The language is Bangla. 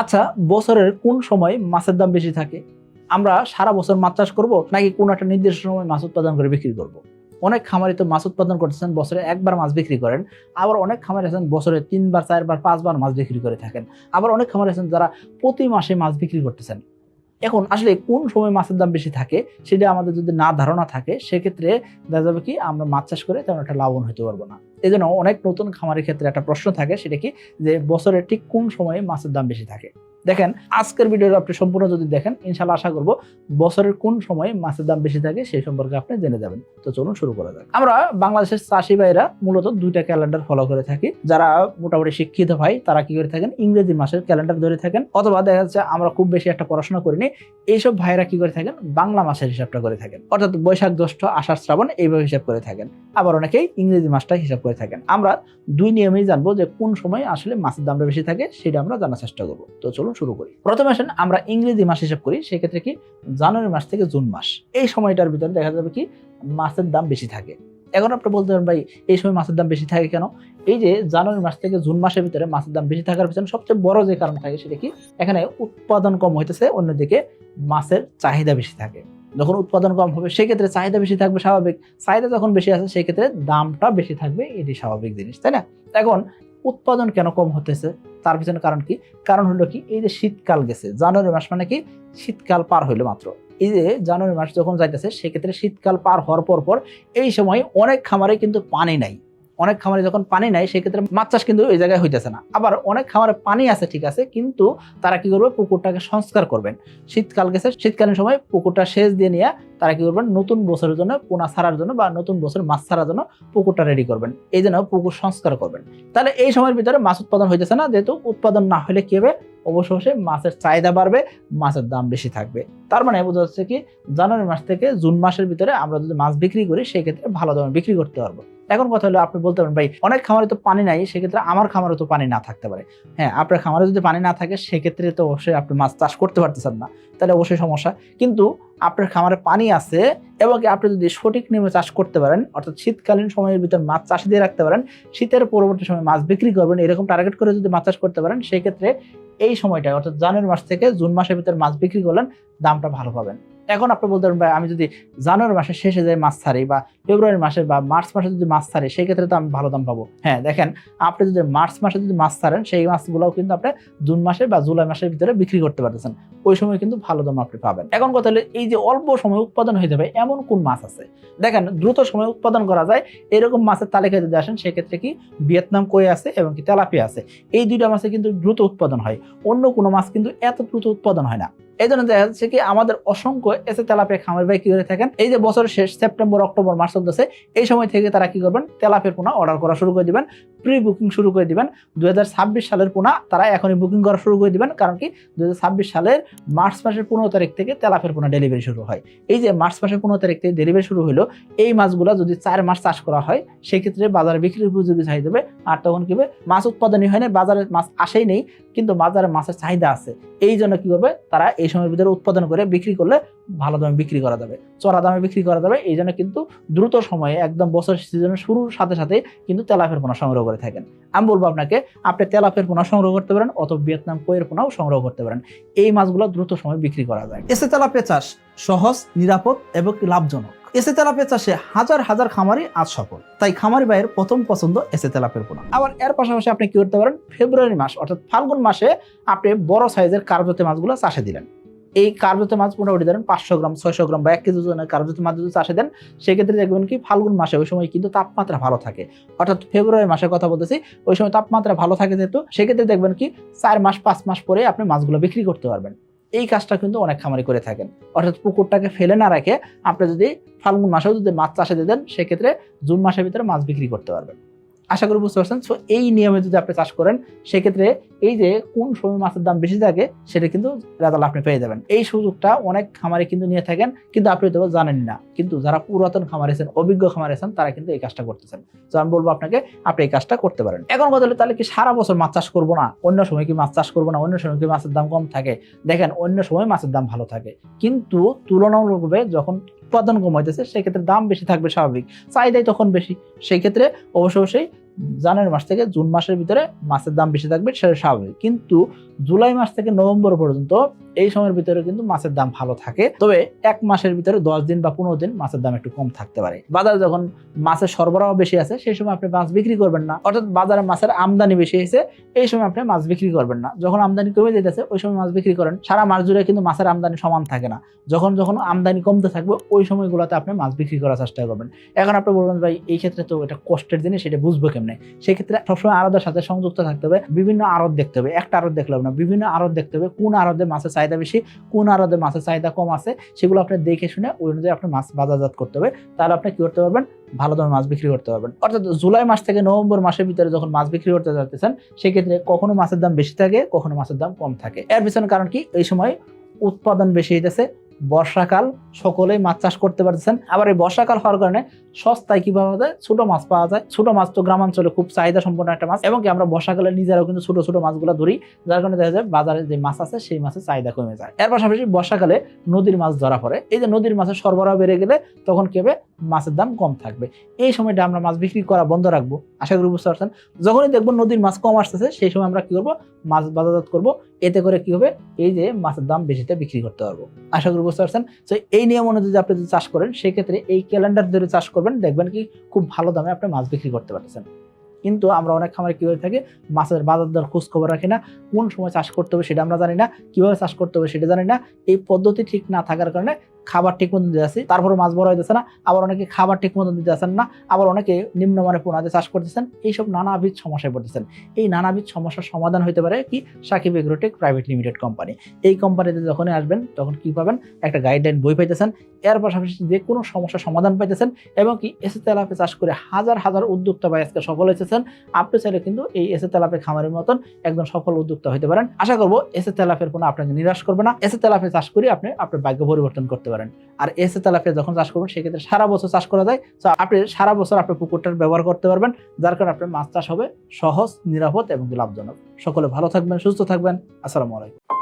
আচ্ছা বছরের কোন সময় মাছের দাম বেশি থাকে? আমরা সারা বছর মাছ চাষ করব নাকি কোন একটা নির্দিষ্ট সময় মাছ উৎপাদন করে বিক্রি করব। অনেক খামারি তো মাছ উৎপাদন করতেছেন, বছরে একবার মাছ বিক্রি করেন। আবার অনেক খামারি আছেন, বছরে তিনবার, চারবার, পাঁচবার মাছ বিক্রি করে থাকেন। আবার অনেক খামারি আছেন যারা প্রতি মাসে মাছ বিক্রি করতেছেন। এখন আসলে কোন সময় মাছের দাম বেশি থাকে সেটা আমাদের যদি না ধারণা থাকে, সেক্ষেত্রে দেখা যাবে কি আমরা মাছ চাষ করে তেমন একটা লাভবান হতে পারব না। এই অনেক নতুন খামারের ক্ষেত্রে একটা প্রশ্ন থাকে, সেটা কি? যে বছরের ঠিক কোন সময়ে মাছের দাম বেশি থাকে? দেখেন, আজকের ভিডিওটা আপনি সম্পূর্ণ যদি দেখেন ইনশাল্লাহ আশা করব বছরের কোন সময় মাছের দাম বেশি থাকে সেই সম্পর্কে আপনি জেনে যাবেন। তো চলুন শুরু করা যাক। আমরা বাংলাদেশের চাষি ভাইরা মূলত দুইটা ক্যালেন্ডার ফলো করে থাকি। যারা মোটামুটি শিক্ষিত ভাই, তারা কি করে থাকেন? ইংরেজি মাসের ক্যালেন্ডার ধরে থাকেন। অথবা দেখা যাচ্ছে আমরা খুব বেশি একটা পড়াশোনা করিনি এইসব ভাইরা কি করে থাকেন? বাংলা মাসের হিসাবটা করে থাকেন। অর্থাৎ বৈশাখ, জ্যৈষ্ঠ, আষাঢ়, শ্রাবণ এইভাবে হিসাব করে থাকেন। আবার অনেকেই ইংরেজি মাসটা হিসাব করে থাকেন। আমরা দুই নিয়মেই জানব যে কোন সময় আসলে মাছের দামটা বেশি থাকে, সেটা আমরা জানার চেষ্টা করব। তো চলুন শুরু করি। প্রথমে আসেন আমরা ইংরেজি মাস হিসাব করি, সেক্ষেত্রে কি জানুয়ারি মাস থেকে জুন মাস। এই সময়টার ভিতরে দেখা যাবে কি মাছের দাম বেশি থাকে। এখন আপনি বলতে পারেন, ভাই, এই সময় মাছের দাম বেশি থাকে কেন? এই যে জানুয়ারি মাস থেকে জুন মাসের ভিতরে মাছের দাম বেশি থাকার পিছনে সবচেয়ে বড় যে কারণ থাকে, সেটা কি? এখানে উৎপাদন কম হইতেছে, অন্যদিকে মাছের চাহিদা বেশি থাকে। যখন উৎপাদন কম হবে, সেক্ষেত্রে চাহিদা বেশি থাকবে স্বাভাবিক। চাহিদা যখন বেশি আছে, সেক্ষেত্রে দামটা বেশি থাকবে, এটি স্বাভাবিক জিনিস, তাই না? এখন উৎপাদন কেন কম হতেছে? তার পিছনে কারণ কি? কারণ হলো কি? এই যে শীতকাল গেছে, জানুয়ারি মাস মানে কি? শীতকাল পার হইল মাত্র। এই যে জানুয়ারি মাস যখন যাইতেছে, সেক্ষেত্রে শীতকাল পার হওয়ার পর পর এই সময় অনেক খামারে কিন্তু পানি নাই। অনেক খামারে যখন পানি নাই, সেক্ষেত্রে মাছ চাষ কিন্তু ওই জায়গায় হইতেছে না। আবার অনেক খামারে পানি আছে, ঠিক আছে, কিন্তু তারা কি করবে? পুকুরটাকে সংস্কার করবেন। শীতকাল গেছে, শীতকালীন সময় পুকুরটা সেচ দিয়ে নিয়ে তারা কি করবেন? নতুন বছরের জন্য পোনা ছাড়ার জন্য বা নতুন বছর মাছ ছাড়ার জন্য পুকুরটা রেডি করবেন। এই জন্য পুকুর সংস্কার করবেন। তাহলে এই সময়ের ভিতরে মাছ উৎপাদন হইতেছে না, যেহেতু উৎপাদন না হলে কি হবে? অবশ্য অবশ্যই মাছের চাহিদা বাড়বে, মাছের দাম বেশি থাকবে। তার মানে বোঝা যাচ্ছে কি, জানুয়ারি মাস থেকে জুন মাসের ভিতরে আমরা যদি মাছ বিক্রি করি, সেক্ষেত্রে ভালো দামে বিক্রি করতে পারব। এখন কথা হলো, আপনি বলতে পারেন, ভাই, অনেক খামারে তো পানি নাই, সেক্ষেত্রে আমার খামারে তো পানি না থাকতে পারে। হ্যাঁ আপনার খামারে যদি পানি না থাকে, সেক্ষেত্রে তো অবশ্যই আপনি মাছ চাষ করতে পারতেছেন না। তাহলে অবশ্যই সমস্যা। কিন্তু আপনার খামারে পানি আছে এবং আপনি যদি সঠিক নিয়মে চাষ করতে পারেন, অর্থাৎ শীতকালীন সময়ের ভিতরে মাছ চাষ দিয়ে রাখতে পারেন, শীতের পরবর্তী সময় মাছ বিক্রি করবেন, এরকম টার্গেট করে যদি মাছ চাষ করতে পারেন, সেক্ষেত্রে এই সময়টা অর্থাৎ জানুয়ারি মাস থেকে জুন মাসের ভিতরে মাছ বিক্রি করলেন, দামটা ভালো পাবেন। এখন আপনি বলতে পারেন, ভাই, আমি যদি জানুয়ারি মাসের শেষে যাই মাছ ছাড়ি বা ফেব্রুয়ারি মাসে বা মার্চ মাসে যদি মাছ ছাড়ি, সেই ক্ষেত্রে তো আমি ভালো দাম পাবো। হ্যাঁ দেখেন, আপনি যদি মার্চ মাসে যদি মাছ ছাড়েন, সেই মাছগুলোও কিন্তু আপনি জুন মাসে বা জুলাই মাসের ভিতরে বিক্রি করতে পারতেছেন। ওই সময় কিন্তু ভালো দাম আপনি পাবেন। এখন কথা হলে, এই যে অল্প সময় উৎপাদন হয়ে যাবে এমন কোন মাছ আছে? দেখেন, দ্রুত সময় উৎপাদন করা যায়, এরকম মাছের তালিকা যদি আসেন সেক্ষেত্রে কি ভিয়েতনাম কই আছে এবং কি তেলাপিয়া আছে? এই দুইটা মাছে কিন্তু দ্রুত উৎপাদন হয়। অন্য কোনো মাছ কিন্তু এত দ্রুত উৎপাদন হয় না। এই জন্য দেখা যাচ্ছে কি আমাদের অসংখ্য এসে তেলাপিয়া খামার ভাই কি করে থাকেন? এই যে বছরের শেষ সেপ্টেম্বর, অক্টোবর, মার্চ চলতেছে, এই সময় থেকে তারা কি করবেন? তেলাপের পোনা অর্ডার করা শুরু করে দিবেন। প্রি বুকিং শুরু করে দিবেন। দু হাজার ছাব্বিশ সালের পোনা, তারা এখনই বুকিং করা শুরু করে দিবেন। কারণ কি? দু হাজার ছাব্বিশ সালের মার্চ মাসের পনেরো তারিখ থেকে তেলাফের পোনা ডেলিভারি শুরু হয়। এই যে মার্চ মাসের পনেরো তারিখ থেকে ডেলিভারি শুরু হলো এই মাছগুলো যদি চার মাস চাষ করা হয়, সেক্ষেত্রে বাজারে বিক্রির উপযোগী চাহিদা হবে আর তখন কি হবে? মাছ উৎপাদনই হয় না বাজারে মাছ আসেই নেই, কিন্তু বাজারে মাছের চাহিদা আছে। এই জন্য কি করবে? তারা এই সময়ের ভিতরে উৎপাদন করে বিক্রি করলে ভালো দামে বিক্রি করা যাবে। চড়া দামে বিক্রি করা যাবে। এই জন্য কিন্তু দ্রুত সময়ে, একদম বছর সিজনের শুরুর সাথে সাথে কিন্তু তেলাফের পোনা সংগ্রহ করে থাকেন। আমি বলব আপনাকে আপনি তেলাপের পোনা সংগ্রহ করতে পারেন অথবা ভিয়েতনাম কোয়ের পোনাও সংগ্রহ করতে পারেন। এই মাছগুলো দ্রুত সময় বিক্রি করা যায়। এসে তেলাপিয়া চাষ সহজ নিরাপদ এবং লাভজনক। এসে তেলাপিয়া চাষে হাজার হাজার খামারি আজ সফল। তাই খামারি ভাইয়ের প্রথম পছন্দ এসে তেলাপের পোনা। আবার এর পাশাপাশি আপনি কি করতে পারেন? ফেব্রুয়ারি মাস অর্থাৎ ফাল্গুন মাসে আপনি বড় সাইজের কার্বতে মাছগুলো চাষে দিলেন। এই কার্বতে মাছ মোটামুটি ধরেন পাঁচশো গ্রাম, ছয়শো গ্রাম বা এক কেজি ওজনের কার্বতে মাছ যদি চাষে দেন, সেক্ষেত্রে দেখবেন কি ফাল্গুন মাসে ওই সময় কিন্তু তাপমাত্রা ভালো থাকে। অর্থাৎ ফেব্রুয়ারি মাসের কথা বলতেছি, ওই সময় তাপমাত্রা ভালো থাকে যেহেতু, সেক্ষেত্রে দেখবেন কি চার মাস, পাঁচ মাস পরে আপনি মাছগুলো বিক্রি করতে পারবেন। এই কাজটা কিন্তু অনেক খামারি করে থাকেন। অর্থাৎ পুকুরটাকে ফেলে না রেখে আপনি যদি ফাল্গুন মাসেও যদি মাছ চাষে দিয়ে দেন সেক্ষেত্রে জুন মাসের ভিতরে মাছ বিক্রি করতে পারবেন। আশা করি বুঝতে পারছেন। সো এই নিয়মে যদি আপনি চাষ করেন, সেক্ষেত্রে এই যে কোন সময় মাছের দাম বেশি থাকে, সেটা কিন্তু রেজাল্ট আপনি পেয়ে যাবেন। এই সুযোগটা অনেক খামারে কিন্তু নিয়ে থাকেন, কিন্তু আপনি তো জানেন না। কিন্তু যারা পুরাতন খামার আছেন, অভিজ্ঞ খামার আছেন, তারা কিন্তু এই কাজটা করতেছেন। তো আমি বলব আপনাকে, আপনি এই কাজটা করতে পারেন। এখন কথা হলো, তাহলে কি সারা বছর মাছ চাষ করব না? অন্য সময় কি মাছ চাষ করব না? অন্য সময় কি মাছের দাম কম থাকে? দেখেন, অন্য সময় মাছের দাম ভালো থাকে। কিন্তু তুলনামূলকভাবে যখন উৎপাদন কমাইতেছে সেক্ষেত্রে দাম বেশি থাকবে স্বাভাবিক। চাহিদাই তখন বেশি। সেই ক্ষেত্রে অবশ্য অবশ্যই জানুয়ারি মাস থেকে জুন মাসের ভিতরে মাছের দাম বেশি থাকবে, সেটা স্বাভাবিক। কিন্তু জুলাই মাস থেকে নভেম্বর পর্যন্ত এই সময়ের ভিতরে কিন্তু মাছের দাম ভালো থাকে। তবে এক মাসের ভিতরে দশ দিন বা পনেরো দিন মাছের দাম একটু কম থাকতে পারে। বাজারে যখন মাছের সরবরাহ বেশি আছে, সেই সময় আপনি মাছ বিক্রি করবেন না। অর্থাৎ বাজারে মাছের আমদানি বেশি হয়েছে, এই সময় আপনি মাছ বিক্রি করবেন না। যখন আমদানি কমে যেতেছে ওই সময় মাছ বিক্রি করেন। সারা মাস জুড়ে কিন্তু মাছের আমদানি সমান থাকে না। যখন যখন আমদানি কমতে থাকবে, ওই সময়গুলোতে আপনি মাছ বিক্রি করার চেষ্টা করবেন। এখন আপনি বলবেন, ভাই, এই ক্ষেত্রে তো এটা কষ্টের জিনিস সেটা বুঝব কেমনে? সেক্ষেত্রে সবসময় আরদের সাথে সংযুক্ত থাকতে হবে, বিভিন্ন আড়ত দেখতে হবে। একটা আড়ত দেখলাম না, বিভিন্ন আড়ত দেখতে হবে, কোন আড়তে মাছের চাহিদা বেশি, কোন আড়তে মাছের চাহিদা কম আছে, সেগুলো আপনি দেখে শুনে ওই অনুযায়ী আপনি মাছ বাজারজাত করতে হবে। তাহলে আপনি কি করতে পারবেন? ভালো দামে মাছ বিক্রি করতে পারবেন। অর্থাৎ জুলাই মাস থেকে নভেম্বর মাসের ভিতরে যখন মাছ বিক্রি করতে যাচ্ছেন, সেক্ষেত্রে কখনো মাছের দাম বেশি থাকে, কখনো মাছের দাম কম থাকে। এর পিছনে কারণ কি? এই সময় উৎপাদন বেশি হইতেছে বর্ষাকাল, সকলেই মাছ চাষ করতে পারতেছেন। আবার এই বর্ষাকাল হওয়ার কারণে সস্তায় কি পাওয়া যায় ছোট মাছ পাওয়া যায়? ছোট মাছ তো গ্রামাঞ্চলে খুব চাহিদা সম্পন্ন একটা মাছ এবং কি আমরা বর্ষাকালে নিজেরাও কিন্তু ছোট ছোট মাছগুলো ধরি। যার কারণে দেখা যায় বাজারে যে মাছ আছে, সেই মাছের চাহিদা কমে যায়। এর পাশাপাশি বর্ষাকালে নদীর মাছ ধরা পড়ে। এই যে নদীর মাছের সরবরাহ বেড়ে গেলে তখন কি হবে? মাছের দাম কম থাকবে। এই সময়টা আমরা মাছ বিক্রি করা বন্ধ রাখব। আশা করি বুঝতে পারছেন? যখনই দেখব নদীর মাছ কম আসতেছে, সেই সময় আমরা কি করব? মাছ বাজারজাত করব। এতে করে কি হবে? এই যে মাছের দাম বেশিতে বিক্রি করতে পারব। আশা করি বুঝতে পারছেন? তো এই নিয়ম অনুযায়ী আপনি যদি চাষ করেন, সেক্ষেত্রে এই ক্যালেন্ডার ধরে চাষ করবেন, দেখবেন কি খুব ভালো দামে আপনি মাছ বিক্রি করতে পারতেছেন। কিন্তু আমরা অনেক খামারে কী হয়ে থাকি, মাছের বাজার দর খোঁজ খবর রাখি না, কোন সময় চাষ করতে হবে সেটা আমরা জানি না, কীভাবে চাষ করতে হবে সেটা জানি না, এই পদ্ধতি ঠিক না থাকার কারণে খাবার ঠিক মতন দিতে আসি। তারপরে মাছ বড় হইতেছে না, আবার অনেকে খাবার ঠিক মতন দিতে আসেন না, আবার অনেকে নিম্নমানের পোনাতে চাষ করতেছেন। এইসব নানাবিধ সমস্যায় পড়তেছেন। এই নানাবিধ সমস্যার সমাধান হতে পারে কি? Sakib agrotech private limited company. এই কোম্পানিতে যখনই আসবেন, তখন কি পাবেন? একটা গাইডলাইন বই পাইতেছেন। এর পাশাপাশি যে কোনো সমস্যার সমাধান পাইতেছেন এবং কি এসে তেলাপে চাষ করে হাজার হাজার উদ্যোক্তা বা আজকে সফল হয়েছেন আপনি চাইলে কিন্তু এই এসে তেলাপে খামারের মতন একদম সফল উদ্যোক্তা হতে পারেন। আশা করব এসে তেলাপের কোনো আপনাকে নিরাশ করবে না। এসে তেলাপে চাষ করে আপনি আপনার ভাগ্য পরিবর্তন করতে পারেন। আর এসে তালাফে যখন চাষ করবেন, সেক্ষেত্রে সারা বছর চাষ করা যায়। তো আপনি সারা বছর আপনার পুকুরটার ব্যবহার করতে পারবেন, যার কারণে আপনার মাছ চাষ হবে সহজ, নিরাপদ এবং লাভজনক। সকলে ভালো থাকবেন, সুস্থ থাকবেন। আসসালামু আলাইকুম।